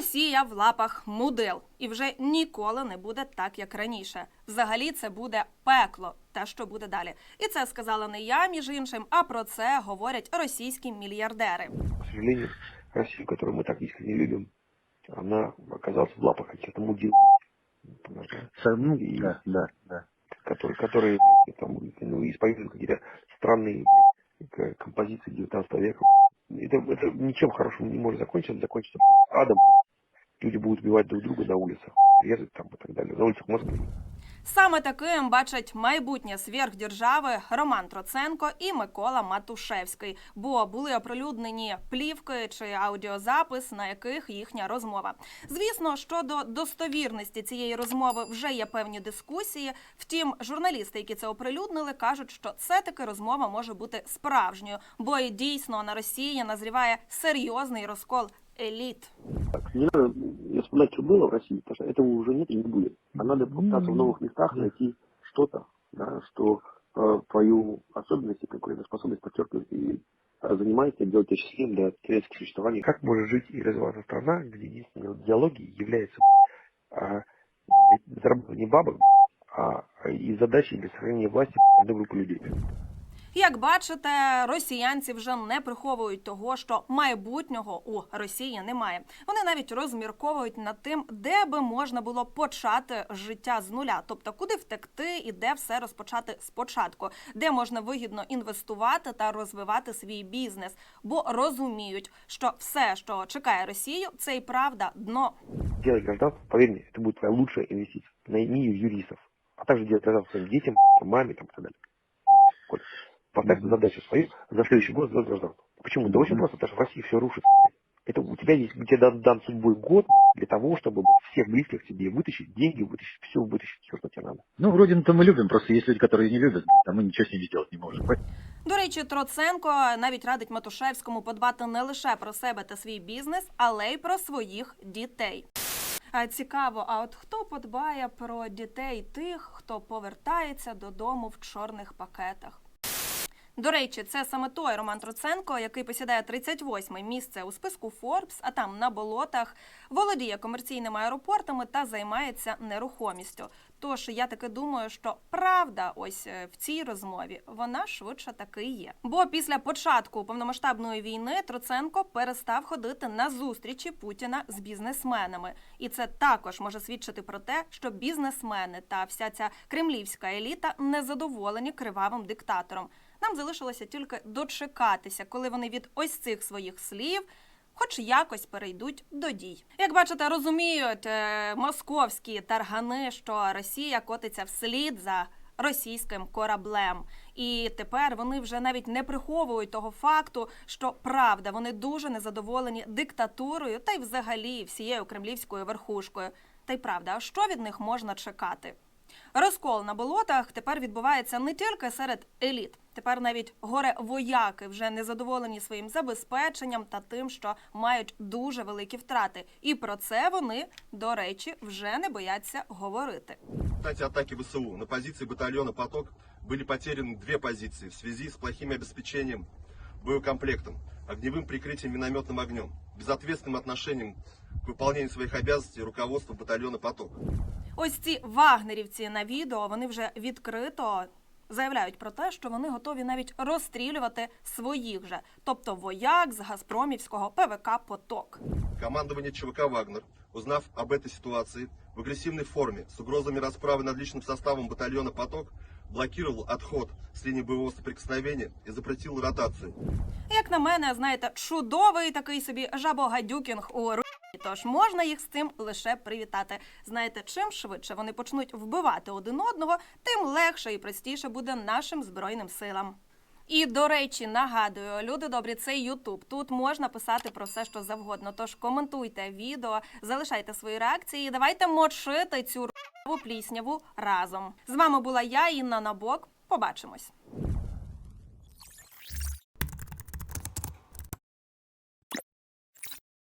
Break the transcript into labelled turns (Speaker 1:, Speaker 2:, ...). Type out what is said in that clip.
Speaker 1: Росія в лапах мудил, і вже ніколи не буде так, як раніше. Взагалі, це буде пекло. Те, що буде далі, і це сказала не я, між іншим, а про це говорять російські мільярдери.
Speaker 2: К сожалению, Россию, которую мы так искренне любим, она оказалась в лапах каких-то мудил, понятно,
Speaker 3: Со- Ну,
Speaker 2: И-
Speaker 3: да, да, да.
Speaker 2: которые, которые блядь, там, ну, исповедуют какие-то странные блядь, к- композиции 19 века. Это, это ничем хорошим не может закончиться, это закончится блядь, адом. Люди будут убивать друг друга на улицах, резать там и так далее, на улицах Москвы.
Speaker 1: Саме таким бачать майбутнє сверхдержави Роман Троценко і Микола Матушевський, бо були оприлюднені плівки чи аудіозапис, на яких їхня розмова. Звісно, щодо достовірності цієї розмови вже є певні дискусії. Втім, журналісти, які це оприлюднили, кажуть, що це таки розмова може бути справжньою, бо і дійсно на Росії назріває серйозний розкол еліт.
Speaker 2: Так, не надо вспоминать, что было в России, потому что этого уже нет и не будет. А надо попытаться в новых местах найти что-то, да, что э, твою особенность и конкурентоспособность подчеркивает и э, занимает тебя, делает тебя счастливым для человеческого существования. Как может жить и развиваться страна, где единственной идеологией является а, заработание бабок, а и задачей для сохранения власти одной группы людей.
Speaker 1: Як бачите, росіянці вже не приховують того, що майбутнього у Росії немає. Вони навіть розмірковують над тим, де би можна було почати життя з нуля, тобто куди втекти і де все розпочати спочатку, де можна вигідно інвестувати та розвивати свій бізнес, бо розуміють, що все, що чекає Росію, це і правда дно.
Speaker 2: Делать гражданство, поверь мне, это будет твоя лучшая инвестиция. Найми юристов, а также делать гражданство своим детям, маме там, так далее Поставь
Speaker 3: Мгм.
Speaker 2: задачу свою за следующий год сделать гражданство. Почему? Да очень
Speaker 3: Мгм.
Speaker 2: просто, потому что в России все рушится. Это у тебя есть, тебе дан, дан судьбой год для того, чтобы всех близких тебе вытащить, деньги вытащить, все вытащить, все, что тебе надо.
Speaker 3: Ну, родину-то мы любим, просто есть люди, которые не любят, а мы ничего с ними сделать не можем.
Speaker 1: До речі, Троценко навіть радить Матушевському подбати не лише про себе та свій бізнес, але й про своїх дітей. А цікаво, а от хто подбає про дітей тих, хто повертається додому в чорних пакетах? До речі, це саме той Роман Троценко, який посідає 38-ме місце у списку Forbes, а там на болотах, володіє комерційними аеропортами та займається нерухомістю. Тож я таки думаю, що правда, ось е, в цій розмові вона швидше таки є. Бо після початку повномасштабної війни Троценко перестав ходити на зустрічі Путіна з бізнесменами, і це також може свідчити про те, що бізнесмени та вся ця кремлівська еліта не задоволені кривавим диктатором. Нам залишилося тільки дочекатися, коли вони від ось цих своїх слів. Хоч якось перейдуть до дій. Як бачите, розуміють е, московські таргани, що Росія котиться вслід за російським кораблем. І тепер вони вже навіть не приховують того факту, що правда вони дуже незадоволені диктатурою та й взагалі всією кремлівською верхушкою. Та й правда, а що від них можна чекати? Розкол на болотах тепер відбувається не тільки серед еліт. Тепер навіть горе вояки вже незадоволені своїм забезпеченням та тим, що мають дуже великі втрати. І про це вони, до речі, вже не бояться говорити.
Speaker 4: В результате атаки ВСУ на позиции батальона «Поток» были потеряны две позиции в связи с плохим обеспечением боекомплектом, огневым прикрытием минометным огнем, безответственным отношением к выполнению своих обязанностей руководства батальона «Поток».
Speaker 1: Ось ці вагнерівці на відео вони вже відкрито заявляють про те, що вони готові навіть розстрілювати своїх же, тобто вояк з Газпромівського ПВК Поток.
Speaker 4: Командование ЧВК «Вагнер», узнав об этой ситуации, в агрессивной форме с угрозами расправы над личным составом батальона «Поток», блокировал отход с линии боевого соприкосновения и запретил ротацию.
Speaker 1: Як на мене, знаєте, чудовий такий собі жабогадюкінг у Росії. Тож можна їх з цим лише привітати. Знаєте, чим швидше вони почнуть вбивати один одного, тим легше і простіше буде нашим збройним силам. І до речі, нагадую, люди добрі, це Ютуб. Тут можна писати про все, що завгодно. Тож коментуйте відео, залишайте свої реакції. і Давайте мочити цю р**ву плісняву разом. З вами була я, Інна Набок. Побачимось.